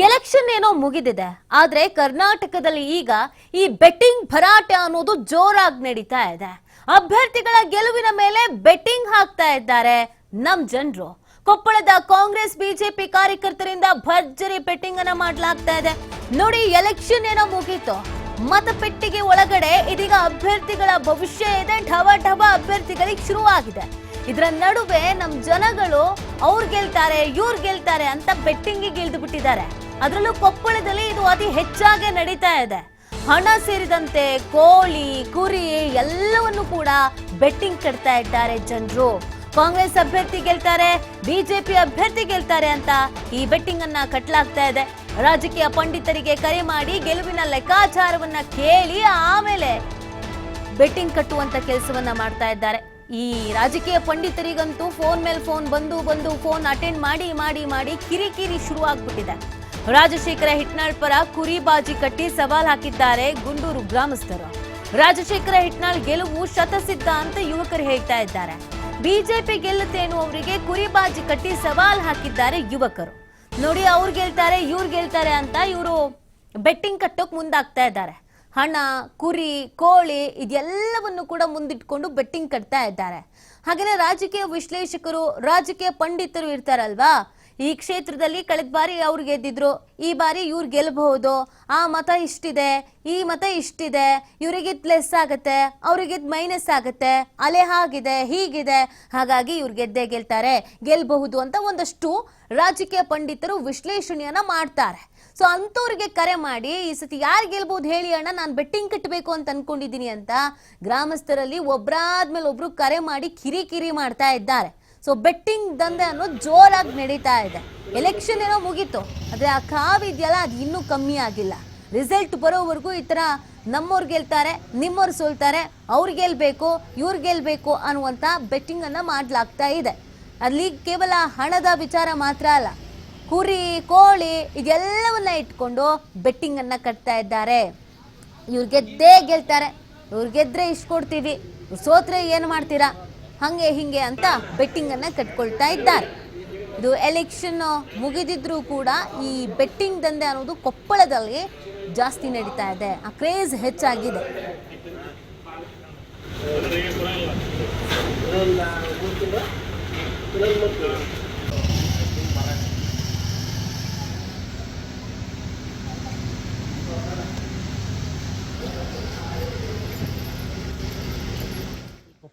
Election ಏನೋ ಮುಗಿದಿದೆ. ಆದ್ರೆ ಕರ್ನಾಟಕದಲ್ಲಿ ಈಗ ಈ ಬೆಟ್ಟಿಂಗ್ ಭರಾಟೆ ಅನ್ನೋದು ಜೋರಾಗಿ ನಡೀತಾ ಇದೆ. ಅಭ್ಯರ್ಥಿಗಳ ಗೆಲುವಿನ ಮೇಲೆ ಬೆಟ್ಟಿಂಗ್ ಹಾಕ್ತಾ ಇದ್ದಾರೆ ನಮ್ ಜನರು. ಕೊಪ್ಪಳದ ಕಾಂಗ್ರೆಸ್, ಬಿಜೆಪಿ ಕಾರ್ಯಕರ್ತರಿಂದ ಭರ್ಜರಿ ಬೆಟ್ಟಿಂಗ್ ಅನ್ನ ಮಾಡ್ಲಾಗ್ತಾ ಇದೆ. ನೋಡಿ ಎಲೆಕ್ಷನ್ ಏನೋ ಮುಗೀತು. ಮತಪೆಟ್ಟಿಗೆ ಒಳಗಡೆ ಇದೀಗ ಅಭ್ಯರ್ಥಿಗಳ ಭವಿಷ್ಯ ಇದೆ. ಢವ ಢವ ಅಭ್ಯರ್ಥಿಗಳಿಗೆ ಶುರುವಾಗಿದೆ. ಇದರ ನಡುವೆ ನಮ್ ಜನಗಳು ಅವ್ರು ಗೆಲ್ತಾರೆ, ಇವ್ರು ಗೆಲ್ತಾರೆ ಅಂತ ಬೆಟ್ಟಿಂಗಿಗೆ ಇಳಿದು ಬಿಟ್ಟಿದ್ದಾರೆ. ಅದರಲ್ಲೂ ಕೊಪ್ಪಳದಲ್ಲಿ ಇದು ಅತಿ ಹೆಚ್ಚಾಗಿ ನಡೀತಾ ಇದೆ. ಹಣ ಸೇರಿದಂತೆ ಕೋಳಿ, ಕುರಿ ಎಲ್ಲವನ್ನು ಕೂಡ ಬೆಟ್ಟಿಂಗ್ ಕಟ್ತಾ ಇದ್ದಾರೆ ಜನರು. ಕಾಂಗ್ರೆಸ್ ಅಭ್ಯರ್ಥಿ ಗೆಲ್ತಾರೆ, ಬಿಜೆಪಿ ಅಭ್ಯರ್ಥಿ ಗೆಲ್ತಾರೆ ಅಂತ ಈ ಬೆಟ್ಟಿಂಗ್ ಅನ್ನ ಕಟ್ಲಾಗ್ತಾ ಇದೆ. ರಾಜಕೀಯ ಪಂಡಿತರಿಗೆ ಕರೆ ಮಾಡಿ ಗೆಲುವಿನ ಲೆಕ್ಕಾಚಾರವನ್ನ ಕೇಳಿ ಆಮೇಲೆ ಬೆಟ್ಟಿಂಗ್ ಕಟ್ಟುವಂತ ಕೆಲಸವನ್ನ ಮಾಡ್ತಾ ಇದ್ದಾರೆ. ಈ ರಾಜಕೀಯ ಪಂಡಿತರಿಗಂತೂ ಫೋನ್ ಮೇಲೆ ಫೋನ್ ಬಂದು ಬಂದು ಫೋನ್ ಅಟೆಂಡ್ ಮಾಡಿ ಮಾಡಿ ಮಾಡಿ ಕಿರಿಕಿರಿ ಶುರು ಆಗ್ಬಿಟ್ಟಿದೆ ರಾಜಶೇಖರ ಹಿಟ್ನಾಳ್ ಪರ ಕುರಿ ಬಾಜಿ ಕಟ್ಟಿ ಸವಾಲ್ ಹಾಕಿದ್ದಾರೆ ಗುಂಡೂರು ಗ್ರಾಮಸ್ಥರು. ರಾಜಶೇಖರ ಹಿಟ್ನಾಳ್ ಗೆಲುವು ಶತಸಿದ್ಧ ಅಂತ ಯುವಕರು ಹೇಳ್ತಾ ಇದ್ದಾರೆ. ಬಿಜೆಪಿ ಗೆಲ್ಲುತ್ತೆ ಅವರಿಗೆ ಕುರಿ ಬಾಜಿ ಕಟ್ಟಿ ಸವಾಲ್ ಹಾಕಿದ್ದಾರೆ ಯುವಕರು. ನೋಡಿ ಅವ್ರು ಗೆಲ್ತಾರೆ, ಇವ್ರು ಗೆಲ್ತಾರೆ ಅಂತ ಇವರು ಬೆಟ್ಟಿಂಗ್ ಕಟ್ಟೋಕ್ ಮುಂದಾಗ್ತಾ ಇದ್ದಾರೆ. ಹಣ, ಕುರಿ, ಕೋಳಿ ಇದೆಲ್ಲವನ್ನು ಕೂಡ ಮುಂದಿಟ್ಕೊಂಡು ಬೆಟ್ಟಿಂಗ್ ಕಟ್ತಾ ಇದ್ದಾರೆ. ಹಾಗೆಯೇ ರಾಜಕೀಯ ವಿಶ್ಲೇಷಕರು, ರಾಜಕೀಯ ಪಂಡಿತರು ಇರ್ತಾರಲ್ವಾ? ಈ ಕ್ಷೇತ್ರದಲ್ಲಿ ಕಳೆದ ಬಾರಿ ಅವ್ರು ಗೆದ್ದಿದ್ರು, ಈ ಬಾರಿ ಇವ್ರು ಗೆಲ್ಲಬಹುದು ಆ ಮತ ಇಷ್ಟಿದೆ, ಈ ಮತ ಇಷ್ಟಿದೆ, ಇವರಿಗೆ ಪ್ಲಸ್ ಆಗುತ್ತೆ, ಅವರಿಗೆ ಮೈನಸ್ ಆಗುತ್ತೆ. ಅಲೆ ಹಾಗಿದೆ, ಹೀಗಿದೆ. ಹಾಗಾಗಿ ಇವ್ರು ಗೆದ್ದೇ ಗೆಲ್ತಾರೆ ಗೆಲ್ಲಬಹುದು ಅಂತ ಒಂದಷ್ಟು ರಾಜಕೀಯ ಪಂಡಿತರು ವಿಶ್ಲೇಷಣೆಯನ್ನ ಮಾಡ್ತಾರೆ. ಸೊ ಅಂಥವ್ರಿಗೆ ಕರೆ ಮಾಡಿ, ಈ ಸತಿ ಯಾರು ಗೆಲ್ಬಹುದು ಹೇಳಿ ಅಣ್ಣ, ನಾನು ಬೆಟ್ಟಿಂಗ್ ಕಟ್ಟಬೇಕು ಅಂತ ಅನ್ಕೊಂಡಿದ್ದೀನಿ ಅಂತ ಗ್ರಾಮಸ್ಥರಲ್ಲಿ ಒಬ್ರಾದ್ಮೇಲೆ ಒಬ್ರು ಕರೆ ಮಾಡಿ ಕಿರಿಕಿರಿ ಮಾಡ್ತಾ ಇದ್ದಾರೆ. ಸೊ ಬೆಟ್ಟಿಂಗ್ ದಂಧೆ ಅನ್ನೋದು ಜೋರಾಗಿ ನಡೀತಾ ಇದೆ. ಎಲೆಕ್ಷನ್ ಏನೋ ಮುಗೀತು. ಆದರೆ ಆ ಕಾವಿದೆಯಲ್ಲ ಅದು ಇನ್ನೂ ಕಮ್ಮಿ ಆಗಿಲ್ಲ. ರಿಸಲ್ಟ್ ಬರೋವರೆಗೂ ಈ ಥರ ನಮ್ಮವ್ರು ಗೆಲ್ತಾರೆ, ನಿಮ್ಮವ್ರು ಸೋಲ್ತಾರೆ, ಅವ್ರು ಗೆಲ್ಬೇಕು, ಇವ್ರು ಗೆಲ್ಬೇಕು ಅನ್ನುವಂಥ ಬೆಟ್ಟಿಂಗನ್ನು ಮಾಡಲಾಗ್ತಾ ಇದೆ. ಅಲ್ಲಿ ಕೇವಲ ಹಣದ ವಿಚಾರ ಮಾತ್ರ ಅಲ್ಲ. ಕುರಿ, ಕೋಳಿ ಇದೆಲ್ಲವನ್ನ ಇಟ್ಕೊಂಡು ಬೆಟ್ಟಿಂಗನ್ನು ಕಟ್ತಾ ಇದ್ದಾರೆ. ಇವ್ರು ಗೆದ್ದೇ ಗೆಲ್ತಾರೆ. ಇವ್ರು ಗೆದ್ದರೆ ಇಷ್ಟು ಕೊಡ್ತೀವಿ. ಸೋತ್ರೆ ಏನು ಮಾಡ್ತೀರಾ? ಹಂಗೆ ಹಿಂಗೆ ಅಂತ ಬೆಟ್ಟಿಂಗ್ ಅನ್ನ ಕಟ್ಕೊಳ್ತಾ ಇದ್ದಾರೆ. ಇದು ಎಲೆಕ್ಷನ್ ಮುಗಿದಿದ್ರೂ ಕೂಡ ಈ ಬೆಟ್ಟಿಂಗ್ ದಂಧೆ ಅನ್ನೋದು ಕೊಪ್ಪಳದಲ್ಲಿ ಜಾಸ್ತಿ ನಡೀತಾ ಇದೆ. ಆ ಕ್ರೇಜ್ ಹೆಚ್ಚಾಗಿದೆ.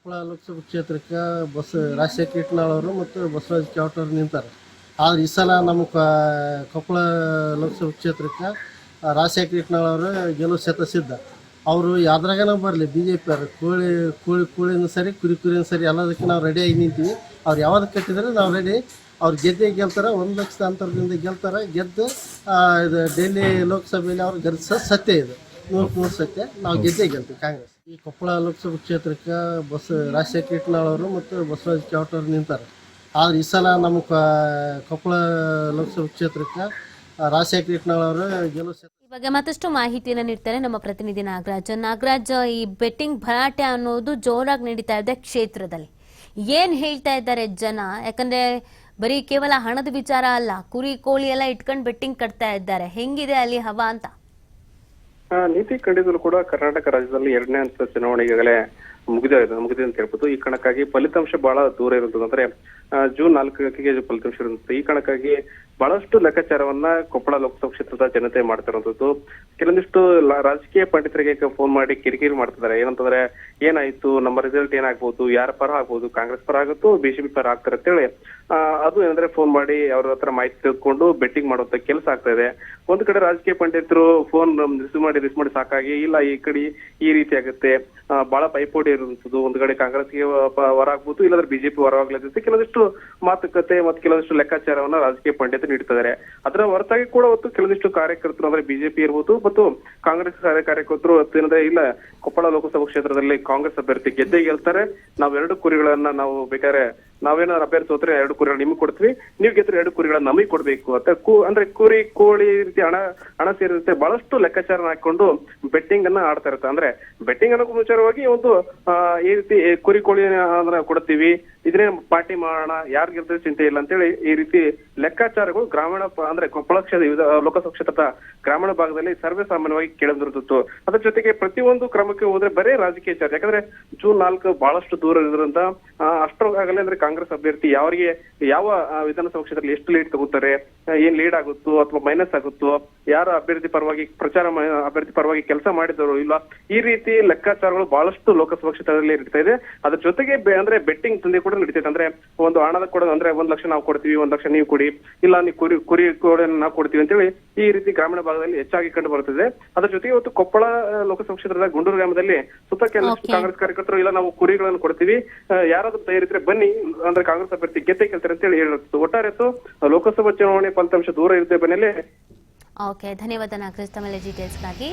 ಕೊಪ್ಪಳ ಲೋಕಸಭಾ ಕ್ಷೇತ್ರಕ್ಕೆ ಬಸ್ ರಾಜಶೇಖರ ಇಟ್ನಾಳ್ ಮತ್ತು ಬಸವರಾಜ ಕೆವಟವ್ರು ನಿಂತಾರೆ. ಆದ್ರೆ ಈ ಸಲ ನಮ್ಮ ಕೊಪ್ಪಳ ಲೋಕಸಭಾ ಕ್ಷೇತ್ರಕ್ಕೆ ರಾಜಶೇಖರ್ ಇಟ್ನಾಳವರು ಗೆಲುವು ಶತ ಸಿದ್ಧ ಅವರು ಯಾವ್ದ್ರಾಗನ ಬರಲಿ ಬಿ ಜೆ ಪಿ ಅವರು, ಕೋಳಿ ಕೋಳಿ, ಕೋಳಿನ ಸರಿ, ಕುರಿ, ಕುರಿನೂ ಸರಿ, ಎಲ್ಲದಕ್ಕೆ ನಾವು ರೆಡಿಯಾಗಿ ನಿಂತೀವಿ. ಅವ್ರು ಯಾವ್ದು ಕಟ್ಟಿದ್ರೆ ನಾವು ರೆಡಿ ಅವ್ರು ಗೆದ್ದೆ ಗೆಲ್ತಾರೆ, ಒಂದು ಲಕ್ಷದ ಅಂತರದಿಂದ ಗೆಲ್ತಾರೆ. ಗೆದ್ದು ಇದು, ಡೆಲ್ಲಿ ಲೋಕಸಭೆಯಲ್ಲಿ ಅವ್ರು ಗೆಲ್ಸ ಸತ್ಯ ಇದು. ನೂರು ಮೂರು ಸತ್ಯ. ನಾವು ಗೆದ್ದೆ ಗೆಲ್ತೀವಿ ಕಾಂಗ್ರೆಸ್. ಈ ಕೊಪ್ಪಳ ಲೋಕಸಭಾ ಕ್ಷೇತ್ರಕ್ಕೆ ಬಸ್ ರಾಜಶೇಖರ್ ಇಟ್ನಾಳ್ ಮತ್ತು ಬಸವರಾಜ ಅವರು ನಿಂತಾರೆ. ಆದ್ರೆ ಈ ಸಲ ನಮ್ಮ ಕೊಪ್ಪಳ ಲೋಕಸಭಾ ಕ್ಷೇತ್ರಕ್ಕೆ ರಾಜಶೇಖರ ಗೆಲುವು ಈ ಬಗ್ಗೆ ಮತ್ತಷ್ಟು ಮಾಹಿತಿಯನ್ನು ನೀಡ್ತಾರೆ ನಮ್ಮ ಪ್ರತಿನಿಧಿ ನಾಗರಾಜ್. ನಾಗರಾಜ್, ಈ ಬೆಟ್ಟಿಂಗ್ ಭರಾಟೆ ಅನ್ನೋದು ಜೋರಾಗಿ ನಡೀತಾ ಇದೆ ಕ್ಷೇತ್ರದಲ್ಲಿ. ಏನ್ ಹೇಳ್ತಾ ಇದ್ದಾರೆ ಜನ? ಯಾಕಂದ್ರೆ ಬರೀ ಕೇವಲ ಹಣದ ವಿಚಾರ ಅಲ್ಲ, ಕುರಿ ಕೋಳಿ ಎಲ್ಲ ಇಟ್ಕೊಂಡು ಬೆಟ್ಟಿಂಗ್ ಕಟ್ತಾ ಇದ್ದಾರೆ. ಹೆಂಗಿದೆ ಅಲ್ಲಿ ಹವಾ ಅಂತ? ನೀತಿ ಖಂಡಿತಲು ಕೂಡ ಕರ್ನಾಟಕ ರಾಜ್ಯದಲ್ಲಿ ಎರಡನೇ ಹಂತದ ಚುನಾವಣೆಗಳೇ ಮುಗಿದ ಮುಗಿದೆ ಅಂತ ಹೇಳ್ಬೋದು. ಈ ಕಣಕ್ಕಾಗಿ ಫಲಿತಾಂಶ ಬಹಳ ದೂರ ಇರುತ್ತದೆ ಅಂದ್ರೆ ಜೂನ್ ನಾಲ್ಕಕ್ಕೆ ಫಲಿತಾಂಶ ಇರುವಂತದ್ದು. ಈ ಕಣಕ್ಕಾಗಿ ಬಹಳಷ್ಟು ಲೆಕ್ಕಾಚಾರವನ್ನ ಕೊಪ್ಪಳ ಲೋಕಸಭಾ ಕ್ಷೇತ್ರದ ಜನತೆ ಮಾಡ್ತಿರುವಂತದ್ದು ಕೆಲವೊಂದಿಷ್ಟು ರಾಜಕೀಯ ಪಂಡಿತರಿಗೆ ಫೋನ್ ಮಾಡಿ ಕಿರಿಕಿರಿ ಮಾಡ್ತಿದ್ದಾರೆ. ಏನಂತಂದ್ರೆ, ಏನಾಯ್ತು, ನಮ್ಮ ರಿಸಲ್ಟ್ ಏನಾಗ್ಬೋದು, ಯಾರ ಪರ ಆಗ್ಬೋದು, ಕಾಂಗ್ರೆಸ್ ಪರ ಆಗುತ್ತೋ ಬಿಜೆಪಿ ಪರ ಆಗ್ತಾರೆ ಅಂತೇಳಿ ಅದು ಏನಂದ್ರೆ ಫೋನ್ ಮಾಡಿ ಅವ್ರ ಹತ್ರ ಮಾಹಿತಿ ತೆಗೆದುಕೊಂಡು ಬೆಟ್ಟಿಂಗ್ ಮಾಡುವಂತ ಕೆಲಸ ಆಗ್ತಾ ಇದೆ. ಒಂದ್ ಕಡೆ ರಾಜಕೀಯ ಪಂಡಿತರು ಫೋನ್ ರಿಸೀವ್ ಮಾಡಿ ರಿಸೀವ್ ಮಾಡಿ ಸಾಕಾಗಿ, ಇಲ್ಲ ಈ ಕಡೆ ಈ ರೀತಿ ಆಗುತ್ತೆ ಬಹಳ ಪೈಪೋಟಿ ಇರುವಂತದ್ದು ಒಂದ್ ಕಡೆ ಕಾಂಗ್ರೆಸ್ಗೆ ವರ ಹೊರ ಆಗ್ಬೋದು ಇಲ್ಲಾಂದ್ರೆ ಬಿಜೆಪಿ ವರ ಆಗ್ಲತ್ತೆ ಕೆಲವೊಂದಿಷ್ಟು ಮಾತುಕತೆ ಮತ್ತು ಕೆಲವಷ್ಟು ಲೆಕ್ಕಾಚಾರವನ್ನ ರಾಜಕೀಯ ಪಂಡಿತರು ನೀಡ್ತಿದ್ದಾರೆ. ಅದರ ಹೊರತಾಗಿ ಕೂಡ ಅವತ್ತು ಕೆಲವೊಂದಿಷ್ಟು ಕಾರ್ಯಕರ್ತರು, ಅಂದ್ರೆ ಬಿಜೆಪಿ ಇರ್ಬೋದು ಮತ್ತು ಕಾಂಗ್ರೆಸ್ ಕಾರ್ಯ- ಕಾರ್ಯಕರ್ತರು ಏನಂದ್ರೆ ಇಲ್ಲ, ಕೊಪ್ಪಳ ಲೋಕಸಭಾ ಕ್ಷೇತ್ರದಲ್ಲಿ ಕಾಂಗ್ರೆಸ್ ಅಭ್ಯರ್ಥಿ ಗೆದ್ದೇ ಗೆಲ್ತಾರೆ. ನಾವ್ ಎರಡು ಕುರಿಗಳನ್ನ ನಾವು ಬೇಕಾದ್ರೆ ನಾವೇನಾದ್ರು ಅಭ್ಯರ್ಥಿ ಹೋದ್ರೆ ಎರಡು ಕುರಿಗಳು ನಿಮ್ಗೆ ಕೊಡ್ತೀವಿ. ನೀವು ಗೆದ್ರೆ ಎರಡು ಕುರಿಗಳನ್ನ ನಮಗೆ ಕೊಡ್ಬೇಕು ಅಂತ ಕು, ಅಂದ್ರೆ ಕುರಿ, ಕೋಳಿ ರೀತಿ ಹಣ ಹಣ ಸೇರಿರುತ್ತೆ. ಬಹಳಷ್ಟು ಲೆಕ್ಕಾಚಾರ ಹಾಕೊಂಡು ಬೆಟ್ಟಿಂಗ್ ಅನ್ನ ಆಡ್ತಾ ಇರುತ್ತೆ. ಅಂದ್ರೆ ಬೆಟ್ಟಿಂಗ್ ಅನ್ನೋ ಮುಂಚಾರವಾಗಿ ಒಂದು ಈ ರೀತಿ ಕುರಿ, ಕೋಳಿ ಅಂದ್ರೆ ಕೊಡ್ತೀವಿ. ಇದನ್ನೇ ಪಾರ್ಟಿ ಮಾಡೋಣ, ಯಾರು ಗೆಲ್ತಾರೆ ಚಿಂತೆ ಇಲ್ಲ ಅಂತೇಳಿ ಈ ರೀತಿ ಲೆಕ್ಕಾಚಾರಗಳು ಗ್ರಾಮೀಣ ಅಂದ್ರೆ ಕೊಪ್ಪಳ ಕ್ಷೇತ್ರ ವಿಧ- ಲೋಕಸಭಾ ಕ್ಷೇತ್ರದ ಗ್ರಾಮೀಣ ಭಾಗದಲ್ಲಿ ಸರ್ವೇ ಸಾಮಾನ್ಯವಾಗಿ ಕೇಳಿದಿರುತ್ತಿತ್ತು. ಅದ್ರ ಜೊತೆಗೆ ಪ್ರತಿಯೊಂದು ಕ್ರಮಕ್ಕೆ ಹೋದ್ರೆ ಬರೇ ರಾಜಕೀಯ ಚಾರ್ಜ್ ಯಾಕಂದ್ರೆ ಜೂನ್ ನಾಲ್ಕು ಬಹಳಷ್ಟು ದೂರ ಇರೋದ್ರಿಂದ ಅಷ್ಟರೊಳಗಾಗಲೇ ಅಂದ್ರೆ ಕಾಂಗ್ರೆಸ್ ಅಭ್ಯರ್ಥಿ ಯಾರಿಗೆ, ಯಾವ ವಿಧಾನಸಭಾ ಕ್ಷೇತ್ರದಲ್ಲಿ ಎಷ್ಟು ಲೀಡ್ ತಗೋತಾರೆ ಏನ್ ಲೀಡ್ ಆಗುತ್ತೋ ಅಥವಾ ಮೈನಸ್ ಆಗುತ್ತೋ, ಯಾರು ಅಭ್ಯರ್ಥಿ ಪರವಾಗಿ ಪ್ರಚಾರ ಅಭ್ಯರ್ಥಿ ಪರವಾಗಿ ಕೆಲಸ ಮಾಡಿದವರು ಇಲ್ಲ ಈ ರೀತಿ ಲೆಕ್ಕಾಚಾರಗಳು ಬಹಳಷ್ಟು ಲೋಕಸಭಾ ಕ್ಷೇತ್ರದಲ್ಲಿ ನಡೀತಾ ಇದೆ. ಅದ್ರ ಜೊತೆಗೆ ಅಂದ್ರೆ ಬೆಟ್ಟಿಂಗ್ ದಂಧೆ ಕೂಡ ನಡೀತೈತೆ. ಅಂದ್ರೆ ಒಂದು ಹಣದ ಕೊಡೋದು ಅಂದ್ರೆ ಒಂದ್ ಲಕ್ಷ ನಾವು ಕೊಡ್ತೀವಿ ಒಂದ್ ಲಕ್ಷ ನೀವು ಕೊಡಿ ಇಲ್ಲ ನೀವು ಕುರಿ ಕುರಿ ಕೋಡ ನಾವು ಕೊಡ್ತೀವಿ ಅಂತೇಳಿ ಈ ರೀತಿ ಗ್ರಾಮೀಣ ಭಾಗದಲ್ಲಿ ಹೆಚ್ಚಾಗಿ ಕಂಡು ಬರುತ್ತಿದೆ. ಅದ್ರ ಜೊತೆಗೆ ಇವತ್ತು ಕೊಪ್ಪಳ ಲೋಕಸಭಾ ಕ್ಷೇತ್ರದ ಗುಂಡೂರು ಗ್ರಾಮದಲ್ಲಿ ಸುತ್ತ ಕೆಲವಷ್ಟು ಕಾಂಗ್ರೆಸ್ ಕಾರ್ಯಕರ್ತರು ಇಲ್ಲ ನಾವು ಕುರಿಗಳನ್ನು ಕೊಡ್ತೀವಿ. ಯಾರಾದ್ರೂ ತಯಾರಿದ್ರೆ ಬನ್ನಿ ಅಂದ್ರೆ ಕಾಂಗ್ರೆಸ್ ಅಭ್ಯರ್ಥಿ ಗೆದ್ದೆ ಅಂತ ಅಂತೇಳಿ ಹೇಳಿರ್ತು ಒಟ್ಟಾರೆ ಲೋಕಸಭಾ ಚುನಾವಣೆ ಫಲಿತಾಂಶ ದೂರ ಇರುತ್ತೆ ಬೆನ್ನಲ್ಲೇ ಓಕೆ ಧನ್ಯವಾದ ನಾಗರಾಜ್ ತಮ್ಮೆಲ್ಲ ಡೀಟೇಲ್ಸ್ಗಾಗಿ